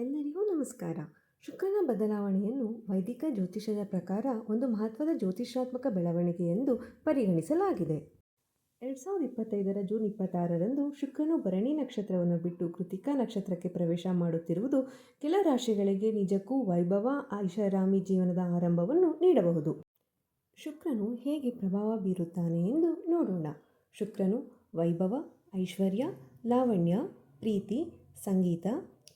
ಎಲ್ಲರಿಗೂ ನಮಸ್ಕಾರ. ಶುಕ್ರನ ಬದಲಾವಣೆಯನ್ನು ವೈದಿಕ ಜ್ಯೋತಿಷದ ಪ್ರಕಾರ ಒಂದು ಮಹತ್ವದ ಜ್ಯೋತಿಷಾತ್ಮಕ ಬೆಳವಣಿಗೆ ಎಂದು ಪರಿಗಣಿಸಲಾಗಿದೆ. ಎರಡು ಸಾವಿರದ ಇಪ್ಪತ್ತೈದರ ಜೂನ್ ಇಪ್ಪತ್ತಾರರಂದು ಶುಕ್ರನು ಭರಣಿ ನಕ್ಷತ್ರವನ್ನು ಬಿಟ್ಟು ಕೃತಿಕಾ ನಕ್ಷತ್ರಕ್ಕೆ ಪ್ರವೇಶ ಮಾಡುತ್ತಿರುವುದು ಕೆಲ ರಾಶಿಗಳಿಗೆ ನಿಜಕ್ಕೂ ವೈಭವ, ಐಷಾರಾಮಿ ಜೀವನದ ಆರಂಭವನ್ನು ನೀಡಬಹುದು. ಶುಕ್ರನು ಹೇಗೆ ಪ್ರಭಾವ ಬೀರುತ್ತಾನೆ ಎಂದು ನೋಡೋಣ. ಶುಕ್ರನು ವೈಭವ, ಐಶ್ವರ್ಯ, ಲಾವಣ್ಯ, ಪ್ರೀತಿ, ಸಂಗೀತ,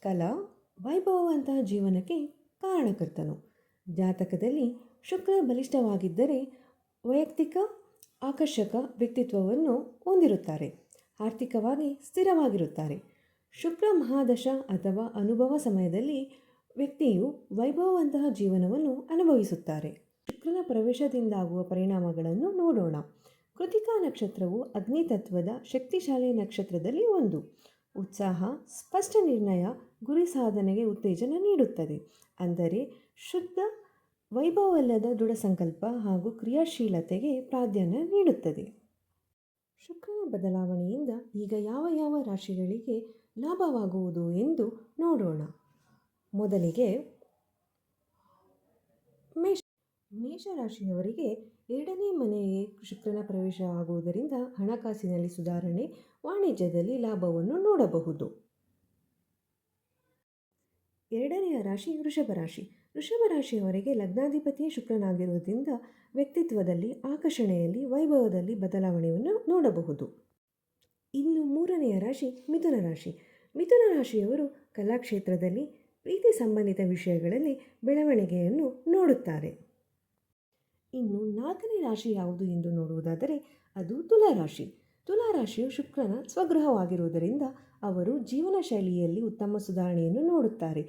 ಕಲಾ ವೈಭವವಂತಹ ಜೀವನಕ್ಕೆ ಕಾರಣಕರ್ತನು. ಜಾತಕದಲ್ಲಿ ಶುಕ್ರ ಬಲಿಷ್ಠವಾಗಿದ್ದರೆ ವೈಯಕ್ತಿಕ, ಆಕರ್ಷಕ ವ್ಯಕ್ತಿತ್ವವನ್ನು ಹೊಂದಿರುತ್ತಾರೆ. ಆರ್ಥಿಕವಾಗಿ ಸ್ಥಿರವಾಗಿರುತ್ತಾರೆ. ಶುಕ್ರ ಮಹಾದಶ ಅಥವಾ ಅನುಭವ ಸಮಯದಲ್ಲಿ ವ್ಯಕ್ತಿಯು ವೈಭವವಂತಹ ಜೀವನವನ್ನು ಅನುಭವಿಸುತ್ತಾರೆ. ಶುಕ್ರನ ಪ್ರವೇಶದಿಂದಾಗುವ ಪರಿಣಾಮಗಳನ್ನು ನೋಡೋಣ. ಕೃತಿಕಾ ನಕ್ಷತ್ರವು ಅಗ್ನಿತತ್ವದ ಶಕ್ತಿಶಾಲಿ ನಕ್ಷತ್ರದಲ್ಲಿ ಒಂದು. ಉತ್ಸಾಹ, ಸ್ಪಷ್ಟ ನಿರ್ಣಯ, ಗುರಿ ಸಾಧನೆಗೆ ಉತ್ತೇಜನ ನೀಡುತ್ತದೆ. ಅಂದರೆ ಶುದ್ಧ ವೈಭವಲ್ಲದ ದೃಢ ಸಂಕಲ್ಪ ಹಾಗೂ ಕ್ರಿಯಾಶೀಲತೆಗೆ ಪ್ರಾಧಾನ್ಯ ನೀಡುತ್ತದೆ. ಶುಕ್ರನ ಬದಲಾವಣೆಯಿಂದ ಈಗ ಯಾವ ಯಾವ ರಾಶಿಗಳಿಗೆ ಲಾಭವಾಗುವುದು ಎಂದು ನೋಡೋಣ. ಮೊದಲಿಗೆ ಮೇಷರಾಶಿಯವರಿಗೆ ಎರಡನೇ ಮನೆಗೆ ಶುಕ್ರನ ಪ್ರವೇಶ ಆಗುವುದರಿಂದ ಹಣಕಾಸಿನಲ್ಲಿ ಸುಧಾರಣೆ, ವಾಣಿಜ್ಯದಲ್ಲಿ ಲಾಭವನ್ನು ನೋಡಬಹುದು. ಎರಡನೆಯ ರಾಶಿ ವೃಷಭ ರಾಶಿ. ವೃಷಭ ರಾಶಿಯವರಿಗೆ ಲಗ್ನಾಧಿಪತಿಯೇ ಶುಕ್ರನಾಗಿರುವುದರಿಂದ ವ್ಯಕ್ತಿತ್ವದಲ್ಲಿ ಆಕರ್ಷಣೆಯಲ್ಲಿ, ವೈಭವದಲ್ಲಿ ಬದಲಾವಣೆಯನ್ನು ನೋಡಬಹುದು. ಇನ್ನು ಮೂರನೆಯ ರಾಶಿ ಮಿಥುನ ರಾಶಿ. ಮಿಥುನ ರಾಶಿಯವರು ಕಲಾಕ್ಷೇತ್ರದಲ್ಲಿ ಪ್ರೀತಿ ಸಂಬಂಧಿತ ವಿಷಯಗಳಲ್ಲಿ ಬೆಳವಣಿಗೆಯನ್ನು ನೋಡುತ್ತಾರೆ. ಇನ್ನು ನಾಲ್ಕನೇ ರಾಶಿ ಯಾವುದು ಎಂದು ನೋಡುವುದಾದರೆ, ಅದು ತುಲಾರಾಶಿ ತುಲಾರಾಶಿಯು ಶುಕ್ರನ ಸ್ವಗೃಹವಾಗಿರುವುದರಿಂದ ಅವರು ಜೀವನ ಶೈಲಿಯಲ್ಲಿ ಉತ್ತಮ ಸುಧಾರಣೆಯನ್ನು ನೋಡುತ್ತಾರೆ.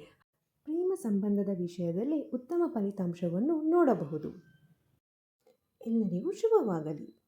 ಪ್ರೇಮ ಸಂಬಂಧದ ವಿಷಯದಲ್ಲಿ ಉತ್ತಮ ಫಲಿತಾಂಶವನ್ನು ನೋಡಬಹುದು. ಎಲ್ಲರಿಗೂ ಶುಭವಾಗಲಿ.